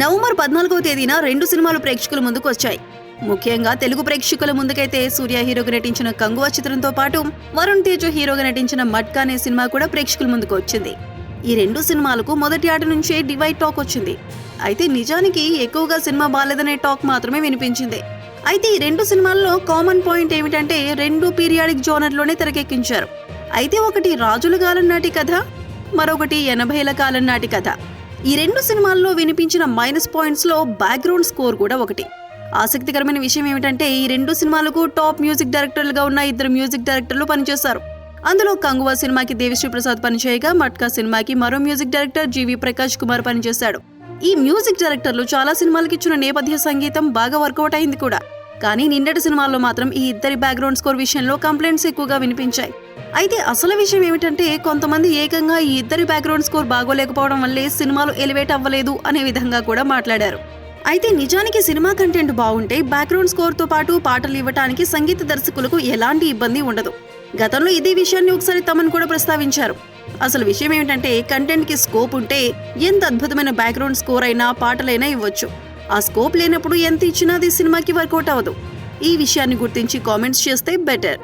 November పద్నాలుగవ తేదీన రెండు సినిమాలు ప్రేక్షకుల ముందుకు వచ్చాయి. ముఖ్యంగా తెలుగు ప్రేక్షకుల ముందుకైతే సూర్య హీరోగా నటించిన కంగువ చిత్రంతో పాటు వరుణ్ తేజ్ హీరోగా నటించిన మట్కా అనే సినిమా కూడా ప్రేక్షకుల ముందుకు వచ్చింది. ఈ రెండు సినిమాలకు మొదటి ఆట నుంచే డివైడ్ టాక్ వచ్చింది. అయితే నిజానికి ఎక్కువగా సినిమా బాలేదనే టాక్ మాత్రమే వినిపించింది. అయితే ఈ రెండు సినిమాల్లో కామన్ పాయింట్ ఏమిటంటే రెండు పీరియాడిక్ జోనర్లోనే తెరకెక్కించారు. అయితే ఒకటి రాజుల కాలం నాటి కథ మరొకటి ఎనభైల కాలం నాటి కథ. ఈ రెండు సినిమాల్లో వినిపించిన మైనస్ పాయింట్స్లో బ్యాక్గ్రౌండ్ స్కోర్ కూడా ఒకటి. ఆసక్తికరమైన విషయం ఏమిటంటే ఈ రెండు సినిమాలకు టాప్ మ్యూజిక్ డైరెక్టర్లుగా ఉన్న ఇద్దరు మ్యూజిక్ డైరెక్టర్లు పనిచేశారు. అందులో కంగువ సినిమాకి దేవిశ్రీ ప్రసాద్ పనిచేయగా మట్కా సినిమాకి మరో music director GV Prakash Kumar పనిచేశాడు. ఈ మ్యూజిక్ డైరెక్టర్లు చాలా సినిమాలకి ఇచ్చిన నేపథ్య సంగీతం బాగా వర్కౌట్ అయింది కూడా. కానీ నిన్నటి సినిమాల్లో మాత్రం ఈ ఇద్దరి బ్యాక్గ్రౌండ్ స్కోర్ విషయంలో కంప్లైంట్స్ ఎక్కువగా వినిపించాయి. అయితే అసలు విషయం ఏమిటంటే కొంతమంది ఏకంగా ఈ ఇద్దరి బ్యాక్గ్రౌండ్ స్కోర్ బాగోలేకపోవడం వల్లే సినిమాలు ఎలివేట్ అవ్వలేదు అనే విధంగా కూడా మాట్లాడారు. అయితే నిజానికి సినిమా కంటెంట్ బాగుంటే బ్యాక్గ్రౌండ్ స్కోర్తో పాటు పాటలు ఇవ్వటానికి సంగీత దర్శకులకు ఎలాంటి ఇబ్బంది ఉండదు. గతంలో ఇదే విషయాన్ని ఒకసారి తమను కూడా ప్రస్తావించారు. అసలు విషయం ఏమిటంటే కంటెంట్కి స్కోప్ ఉంటే ఎంత అద్భుతమైన బ్యాక్గ్రౌండ్ స్కోర్ అయినా పాటలైనా ఇవ్వచ్చు. ఆ స్కోప్ లేనప్పుడు ఎంత ఇచ్చినా అది సినిమాకి వర్కౌట్ అవ్వదు. ఈ విషయాన్ని గుర్తించి కామెంట్స్ చేస్తే బెటర్